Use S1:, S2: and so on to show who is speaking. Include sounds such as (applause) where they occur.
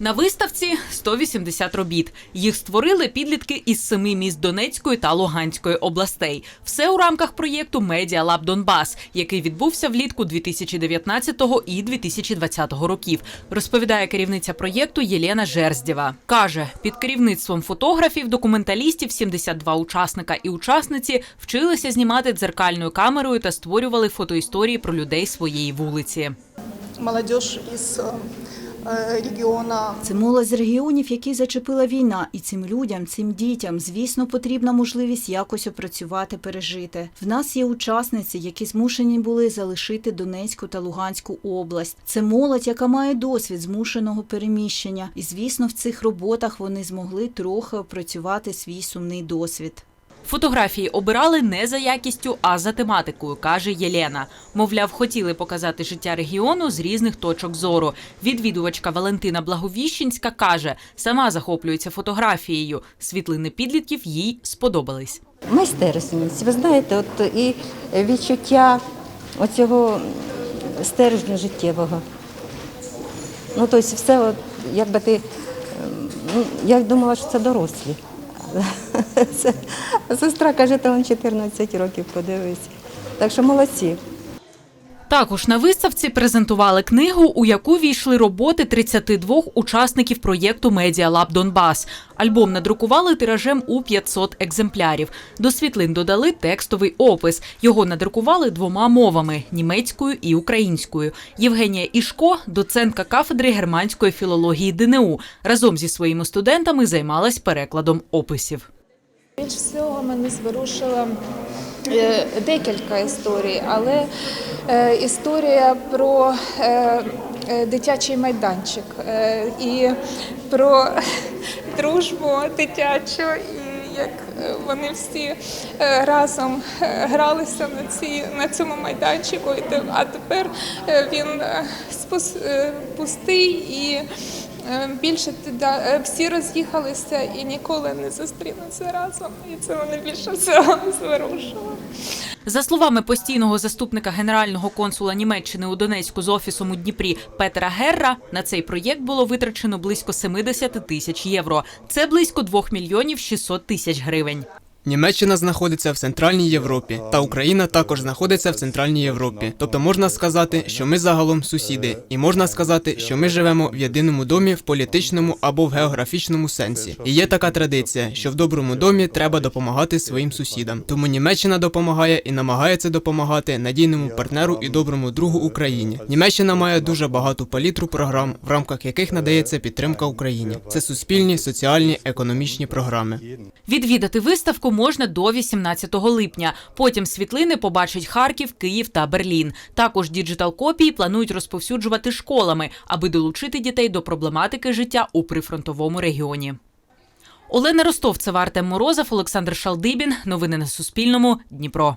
S1: На виставці 180 робіт. Їх створили підлітки із семи міст Донецької та Луганської областей. Все у рамках проєкту Медіа Лаб Донбас, який відбувся влітку 2019 і 2020 років. Розповідає керівниця проєкту Єлена Жерздєва. Каже, під керівництвом фотографів, документалістів 72 учасника і учасниці вчилися знімати дзеркальною камерою та створювали фотоісторії про людей своєї вулиці.
S2: молодежь из э, э,
S3: Це молодь з регіонів, які зачепила війна, і цим людям, цим дітям, звісно, потрібна можливість якось опрацювати, пережити. В нас є учасниці, які змушені були залишити Донецьку та Луганську область. Це молодь, яка має досвід змушеного переміщення, і звісно, в цих роботах вони змогли трохи опрацювати свій сумний досвід.
S1: Фотографії обирали не за якістю, а за тематикою, каже Єлена. Мовляв, хотіли показати життя регіону з різних точок зору. Відвідувачка Валентина Благовіщенська каже, сама захоплюється фотографією. Світлини підлітків їй сподобались.
S4: Майстерність. Ви знаєте, от і відчуття оцього стержню життєвого. Ну, тобто, все, от, якби ти, ем, ну, я думала, що це дорослі. (laughs) Сестра каже, там вам 14 років подивись. Так що молодці.
S1: Також на виставці презентували книгу, у яку війшли роботи 32 учасників проєкту Медіа Лаб Донбас. Альбом надрукували тиражем у 500 екземплярів. До світлин додали текстовий опис. Його надрукували двома мовами німецькою і українською. Євгенія Ішко, доцентка кафедри германської філології ДНУ, разом зі своїми студентами займалась перекладом описів.
S5: Більш всього мене зворушила е, декілька історій, але історія про е, е, дитячий майданчик е, і про (laughs) дружбу дитячу, і як е, вони всі е, разом е, гралися на, цій, на цьому майданчику, а тепер е, він е, е, пустий і. Е, Більше е, всі роз'їхалися і ніколи не зустрінуться разом. І це мене більше всього (laughs) зворушило.
S1: За словами постійного заступника генерального консула Німеччини у Донецьку з офісом у Дніпрі Петера Герра, на цей проєкт було витрачено близько 70 тисяч євро. Це близько 2 мільйонів 600 тисяч гривень.
S6: Німеччина знаходиться в Центральній Європі, та Україна також знаходиться в Центральній Європі. Тобто можна сказати, що ми загалом сусіди, і можна сказати, що ми живемо в єдиному домі в політичному або в географічному сенсі. І є така традиція, що в доброму домі треба допомагати своїм сусідам. Тому Німеччина допомагає і намагається допомагати надійному партнеру і доброму другу Україні. Німеччина має дуже багату палітру програм, в рамках яких надається підтримка Україні. Це суспільні, соціальні, економічні програми.
S1: Відвідати виставку можна до 18 липня. Потім світлини побачать Харків, Київ та Берлін. Також діджитал-копії планують розповсюджувати школами, аби долучити дітей до проблематики життя у прифронтовому регіоні. Олена Ростовцева, Артем Морозов, Олександр Шалдибін. Новини на Суспільному. Дніпро.